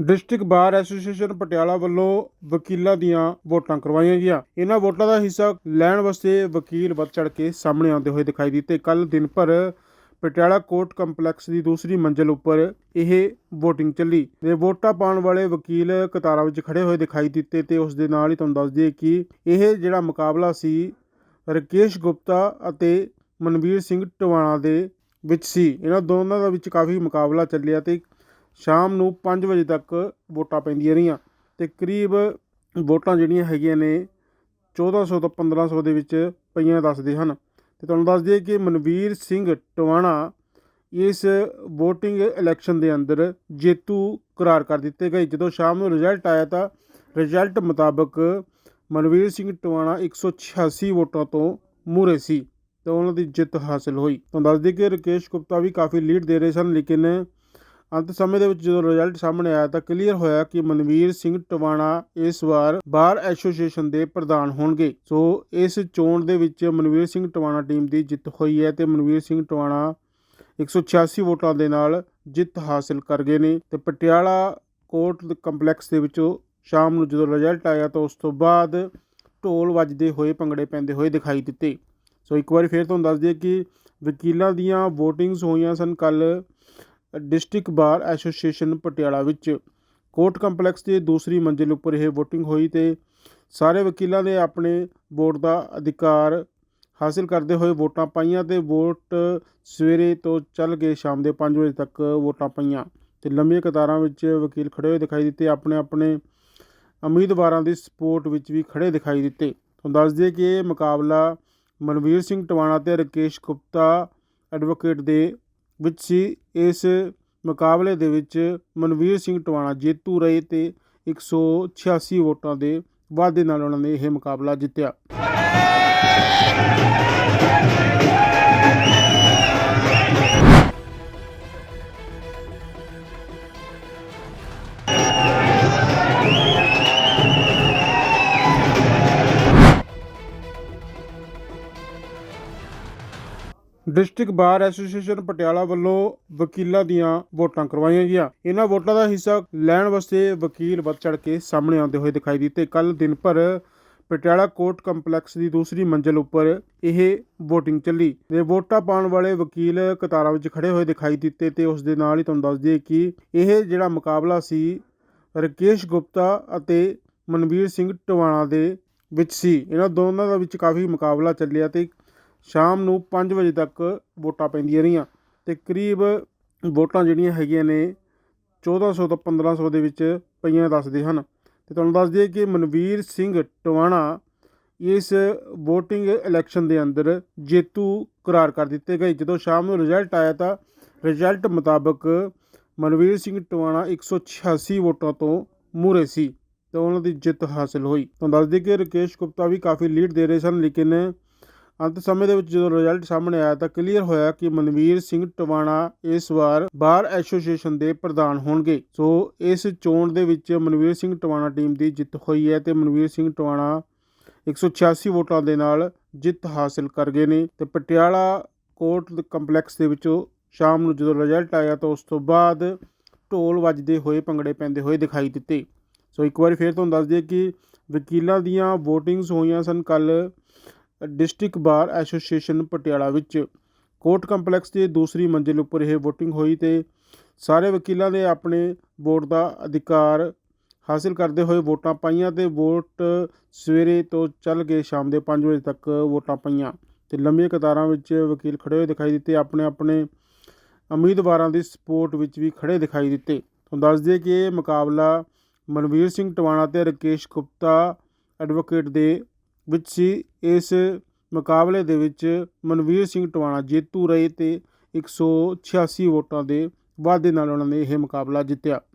District bar association Patiala ਵੱਲੋਂ ਵਕੀਲਾਂ ਦੀਆਂ ਵੋਟਾਂ ਕਰਵਾਈਆਂ ਗਈਆਂ। ਇਹਨਾਂ ਵੋਟਾਂ ਦਾ ਹਿੱਸਾ ਲੈਣ ਵਾਸਤੇ ਵਕੀਲ ਵੱਧ ਚੜ ਕੇ ਸਾਹਮਣੇ ਆਉਂਦੇ ਹੋਏ ਦਿਖਾਈ ਦਿੱਤੇ। ਕੱਲ ਦਿਨ ਭਰ ਪਟਿਆਲਾ ਕੋਰਟ ਕੰਪਲੈਕਸ ਦੀ ਦੂਸਰੀ ਮੰਜ਼ਲ ਉੱਪਰ ਇਹ VOTING ਚੱਲੀ। ਤੇ ਵੋਟਾਂ ਪਾਉਣ ਵਾਲੇ ਵਕੀਲ ਕਤਾਰਾਂ ਵਿੱਚ ਖੜੇ ਹੋਏ ਦਿਖਾਈ ਦਿੱਤੇ ਤੇ ਉਸ ਦੇ ਨਾਲ ਹੀ ਤੁਹਾਨੂੰ ਦੱਸ ਦਈਏ ਕਿ ਇਹ ਜਿਹੜਾ ਮੁਕਾਬਲਾ ਸੀ, ਰਕੇਸ਼ ਗੁਪਤਾ ਅਤੇ ਮਨਵੀਰ ਸਿੰਘ ਟਵਾਣਾ ਦੇ ਵਿੱਚ ਸੀ। ਇਹਨਾਂ ਦੋਨਾਂ ਦਾ ਵਿੱਚ ਕਾਫੀ ਮੁਕਾਬਲਾ ਚੱਲਿਆ ਤੇ ਸ਼ਾਮ ਨੂੰ ਪੰਜ ਵਜੇ ਤੱਕ ਵੋਟਾਂ ਪੈਂਦੀਆਂ ਰਹੀਆਂ ਅਤੇ ਕਰੀਬ ਵੋਟਾਂ ਜਿਹੜੀਆਂ ਹੈਗੀਆਂ ਨੇ 1400 ਤੋਂ 1500 ਦੇ ਵਿੱਚ ਪਈਆਂ ਦੱਸਦੇ ਹਨ। ਤੇ ਤੁਹਾਨੂੰ ਦੱਸ ਦਈਏ ਕਿ ਮਨਵੀਰ ਸਿੰਘ ਟਵਾਣਾ ਇਸ VOTING ਇਲੈਕਸ਼ਨ ਦੇ ਅੰਦਰ ਜੇਤੂ ਕਰਾਰ ਕਰ ਦਿੱਤੇ ਗਏ। ਜਦੋਂ ਸ਼ਾਮ ਨੂੰ ਰਿਜ਼ਲਟ ਆਇਆ ਤਾਂ ਰਿਜ਼ਲਟ ਮੁਤਾਬਕ ਮਨਵੀਰ ਸਿੰਘ ਟਵਾਣਾ 186 ਵੋਟਾਂ ਤੋਂ ਮੂਹਰੇ ਸੀ ਤੇ ਉਹਨਾਂ ਦੀ ਜਿੱਤ ਹਾਸਲ ਹੋਈ। ਤੁਹਾਨੂੰ ਦੱਸ ਦਈਏ ਕਿ ਰਕੇਸ਼ ਗੁਪਤਾ ਵੀ ਕਾਫੀ ਲੀਡ ਦੇ ਰਹੇ ਸਨ, ਲੇਕਿਨ ਅੰਤ ਸਮੇਂ ਦੇ ਵਿੱਚ ਜਦੋਂ ਰਿਜ਼ਲਟ ਸਾਹਮਣੇ ਆਇਆ ਤਾਂ ਕਲੀਅਰ ਹੋਇਆ ਕਿ ਮਨਵੀਰ ਸਿੰਘ ਟਵਾਣਾ ਇਸ ਵਾਰ ਬਾਰ ਐਸੋਸੀਏਸ਼ਨ ਦੇ ਪ੍ਰਧਾਨ ਹੋਣਗੇ। ਸੋ ਇਸ ਚੋਣ ਦੇ ਵਿੱਚ ਮਨਵੀਰ ਸਿੰਘ ਟਵਾਣਾ ਟੀਮ ਦੀ ਜਿੱਤ ਹੋਈ ਹੈ ਤੇ ਮਨਵੀਰ ਸਿੰਘ ਟਵਾਣਾ 186 ਵੋਟਾਂ ਦੇ ਨਾਲ ਜਿੱਤ ਹਾਸਲ ਕਰ ਗਏ ਨੇ ਤੇ ਪਟਿਆਲਾ ਕੋਰਟ ਕੰਪਲੈਕਸ ਦੇ ਵਿੱਚੋਂ ਸ਼ਾਮ ਨੂੰ ਜਦੋਂ ਰਿਜ਼ਲਟ ਆਇਆ ਤਾਂ ਉਸ ਤੋਂ ਬਾਅਦ ਢੋਲ ਵੱਜਦੇ ਹੋਏ ਭੰਗੜੇ ਪੈਂਦੇ ਹੋਏ ਦਿਖਾਈ ਦਿੱਤੇ। ਸੋ ਇੱਕ ਵਾਰੀ ਫੇਰ ਤੁਹਾਨੂੰ ਦੱਸ ਦਈਏ ਕਿ ਵਕੀਲਾਂ ਦੀਆਂ VOTINGS ਹੋਈਆਂ ਸਨ ਕੱਲ ਡਿਸਟ੍ਰਿਕਟ ਬਾਰ ਐਸੋਸੀਏਸ਼ਨ ਪਟਿਆਲਾ ਵਿੱਚ ਕੋਰਟ ਕੰਪਲੈਕਸ ਦੇ ਦੂਸਰੀ ਮੰਜ਼ਿਲ ਉੱਪਰ ਇਹ VOTING ਹੋਈ ਤੇ ਸਾਰੇ ਵਕੀਲਾਂ ਨੇ ਆਪਣੇ ਵੋਟ ਦਾ ਅਧਿਕਾਰ ਹਾਸਿਲ ਕਰਦੇ ਹੋਏ ਵੋਟਾਂ ਪਾਈਆਂ ਤੇ ਵੋਟ ਸਵੇਰੇ ਤੋਂ ਚੱਲ ਕੇ ਸ਼ਾਮ ਦੇ 5 ਵਜੇ ਤੱਕ ਵੋਟਾਂ ਪਾਈਆਂ ਤੇ ਲੰਮੀਆਂ ਕਤਾਰਾਂ ਵਿੱਚ ਵਕੀਲ ਖੜੇ ਹੋਏ ਦਿਖਾਈ ਦਿੱਤੇ, ਆਪਣੇ ਆਪਣੇ ਉਮੀਦਵਾਰਾਂ ਦੀ ਸਪੋਰਟ ਵਿੱਚ ਵੀ ਖੜੇ ਦਿਖਾਈ ਦਿੱਤੇ। ਤੁਹਾਨੂੰ ਦੱਸ ਦਈਏ ਕਿ ਇਹ ਮੁਕਾਬਲਾ ਮਨਵੀਰ ਸਿੰਘ ਟਵਾਣਾ ਤੇ ਰਕੇਸ਼ ਗੁਪਤਾ ਐਡਵੋਕੇਟ ਦੇ ਵਿੱਚ ਸੀ। ਇਸ ਮੁਕਾਬਲੇ ਦੇ ਵਿੱਚ ਮਨਵੀਰ ਸਿੰਘ ਟਵਾਣਾ, ਜੇਤੂ ਰਹੇ ਤੇ 186 ਵੋਟਾਂ ਦੇ ਵਾਧੇ ਨਾਲ ਉਹਨਾਂ ਨੇ ਇਹ ਮੁਕਾਬਲਾ ਜਿੱਤਿਆ। ਡਿਸਟ੍ਰਿਕਟ ਬਾਰ ਐਸੋਸੀਏਸ਼ਨ ਪਟਿਆਲਾ ਵੱਲੋਂ ਵਕੀਲਾਂ ਦੀਆਂ ਵੋਟਾਂ ਕਰਵਾਈਆਂ ਗਈਆਂ। ਇਹਨਾਂ ਵੋਟਾਂ ਦਾ ਹਿੱਸਾ ਲੈਣ ਵਾਸਤੇ ਵਕੀਲ ਵੱਧ ਚੜ ਕੇ ਸਾਹਮਣੇ ਆਉਂਦੇ ਹੋਏ ਦਿਖਾਈ ਦਿੱਤੇ। ਕੱਲ ਦਿਨ ਭਰ ਪਟਿਆਲਾ ਕੋਰਟ ਕੰਪਲੈਕਸ ਦੀ ਦੂਸਰੀ ਮੰਜ਼ਲ ਉੱਪਰ ਇਹ VOTING ਚੱਲੀ। ਤੇ ਵੋਟਾਂ ਪਾਉਣ ਵਾਲੇ ਵਕੀਲ ਕਤਾਰਾਂ ਵਿੱਚ ਖੜੇ ਹੋਏ ਦਿਖਾਈ ਦਿੱਤੇ ਤੇ ਉਸ ਦੇ ਨਾਲ ਹੀ ਤੁਹਾਨੂੰ ਦੱਸ ਦਈਏ ਕਿ ਇਹ ਜਿਹੜਾ ਮੁਕਾਬਲਾ ਸੀ, ਰਕੇਸ਼ ਗੁਪਤਾ ਅਤੇ ਮਨਵੀਰ ਸਿੰਘ ਟਵਾਣਾ ਦੇ ਵਿੱਚ ਸੀ। ਇਹਨਾਂ ਦੋਨਾਂ ਦਾ ਵਿੱਚ ਕਾਫੀ ਮੁਕਾਬਲਾ ਚੱਲਿਆ ਤੇ ਸ਼ਾਮ ਨੂੰ ਪੰਜ ਵਜੇ ਤੱਕ ਵੋਟਾਂ ਪੈਂਦੀਆਂ ਰਹੀਆਂ ਅਤੇ ਕਰੀਬ ਵੋਟਾਂ ਜਿਹੜੀਆਂ ਹੈਗੀਆਂ ਨੇ 1400 ਤੋਂ 1500 ਦੇ ਵਿੱਚ ਪਈਆਂ ਦੱਸਦੇ ਹਨ। ਅਤੇ ਤੁਹਾਨੂੰ ਦੱਸ ਦਈਏ ਕਿ ਮਨਵੀਰ ਸਿੰਘ ਟਵਾਣਾ ਇਸ VOTING ਇਲੈਕਸ਼ਨ ਦੇ ਅੰਦਰ ਜੇਤੂ ਕਰਾਰ ਕਰ ਦਿੱਤੇ ਗਏ। ਜਦੋਂ ਸ਼ਾਮ ਨੂੰ ਰਿਜ਼ਲਟ ਆਇਆ ਤਾਂ ਰਿਜ਼ਲਟ ਮੁਤਾਬਕ ਮਨਵੀਰ ਸਿੰਘ ਟਵਾਣਾ 186 ਵੋਟਾਂ ਤੋਂ ਮੂਹਰੇ ਸੀ ਤੇ ਉਹਨਾਂ ਦੀ ਜਿੱਤ ਹਾਸਲ ਹੋਈ। ਤੁਹਾਨੂੰ ਦੱਸ ਦਈਏ ਕਿ ਰਕੇਸ਼ ਗੁਪਤਾ ਵੀ ਕਾਫੀ ਲੀਡ ਦੇ ਰਹੇ ਸਨ, ਲੇਕਿਨ ਅੰਤ ਸਮੇਂ ਦੇ ਵਿੱਚ ਜਦੋਂ ਰਿਜ਼ਲਟ ਸਾਹਮਣੇ ਆਇਆ ਤਾਂ ਕਲੀਅਰ ਹੋਇਆ ਕਿ ਮਨਵੀਰ ਸਿੰਘ ਟਵਾਣਾ ਇਸ ਵਾਰ ਬਾਰ ਐਸੋਸੀਏਸ਼ਨ ਦੇ ਪ੍ਰਧਾਨ ਹੋਣਗੇ। ਸੋ ਇਸ ਚੋਣ ਦੇ ਵਿੱਚ ਮਨਵੀਰ ਸਿੰਘ ਟਵਾਣਾ ਟੀਮ ਦੀ ਜਿੱਤ ਹੋਈ ਹੈ ਤੇ ਮਨਵੀਰ ਸਿੰਘ ਟਵਾਣਾ 186 ਵੋਟਾਂ ਦੇ ਨਾਲ ਜਿੱਤ ਹਾਸਲ ਕਰ ਗਏ ਨੇ ਤੇ ਪਟਿਆਲਾ ਕੋਰਟ ਕੰਪਲੈਕਸ ਦੇ ਵਿੱਚੋਂ ਸ਼ਾਮ ਨੂੰ ਜਦੋਂ ਰਿਜ਼ਲਟ ਆਇਆ ਤਾਂ ਉਸ ਤੋਂ ਬਾਅਦ ਢੋਲ ਵੱਜਦੇ ਹੋਏ, ਭੰਗੜੇ ਪੈਂਦੇ ਹੋਏ ਦਿਖਾਈ ਦਿੱਤੇ। ਸੋ ਇੱਕ ਵਾਰੀ ਫੇਰ ਤੁਹਾਨੂੰ ਦੱਸ ਦਈਏ ਕਿ ਵਕੀਲਾਂ ਦੀਆਂ VOTINGS ਹੋਈਆਂ ਸਨ ਕੱਲ ਡਿਸਟ੍ਰਿਕਟ ਬਾਰ ਐਸੋਸੀਏਸ਼ਨ ਪਟਿਆਲਾ ਵਿੱਚ ਕੋਰਟ ਕੰਪਲੈਕਸ ਦੇ ਦੂਸਰੀ ਮੰਜ਼ਿਲ ਉੱਪਰ ਇਹ VOTING ਹੋਈ ਤੇ ਸਾਰੇ ਵਕੀਲਾਂ ਨੇ ਆਪਣੇ ਵੋਟ ਦਾ ਅਧਿਕਾਰ ਹਾਸਿਲ ਕਰਦੇ ਹੋਏ ਵੋਟਾਂ ਪਾਈਆਂ ਤੇ ਵੋਟ ਸਵੇਰੇ ਤੋਂ ਚੱਲ ਕੇ ਸ਼ਾਮ ਦੇ 5 ਵਜੇ ਤੱਕ ਵੋਟਾਂ ਪਾਈਆਂ ਤੇ ਲੰਮੀਆਂ ਕਤਾਰਾਂ ਵਿੱਚ ਵਕੀਲ ਖੜੇ ਹੋਏ ਦਿਖਾਈ ਦਿੱਤੇ। ਆਪਣੇ ਆਪਣੇ ਉਮੀਦਵਾਰਾਂ ਦੀ ਸਪੋਰਟ ਵਿੱਚ ਵੀ ਖੜੇ ਦਿਖਾਈ ਦਿੱਤੇ। ਤੁਹਾਨੂੰ ਦੱਸ ਦਈਏ ਕਿ ਇਹ ਮੁਕਾਬਲਾ ਮਨਵੀਰ ਸਿੰਘ ਟਵਾਣਾ ਤੇ ਰਕੇਸ਼ ਗੁਪਤਾ ਐਡਵੋਕੇਟ ਦੇ ਵਿੱਚ ਸੀ। ਇਸ ਮੁਕਾਬਲੇ ਦੇ ਵਿੱਚ ਮਨਵੀਰ ਸਿੰਘ ਟਵਾਣਾ ਜੇਤੂ ਰਹੇ ਅਤੇ ਇੱਕ ਸੌ ਛਿਆਸੀ ਵੋਟਾਂ ਦੇ ਵਾਧੇ ਨਾਲ ਉਹਨਾਂ ਨੇ ਇਹ ਮੁਕਾਬਲਾ ਜਿੱਤਿਆ।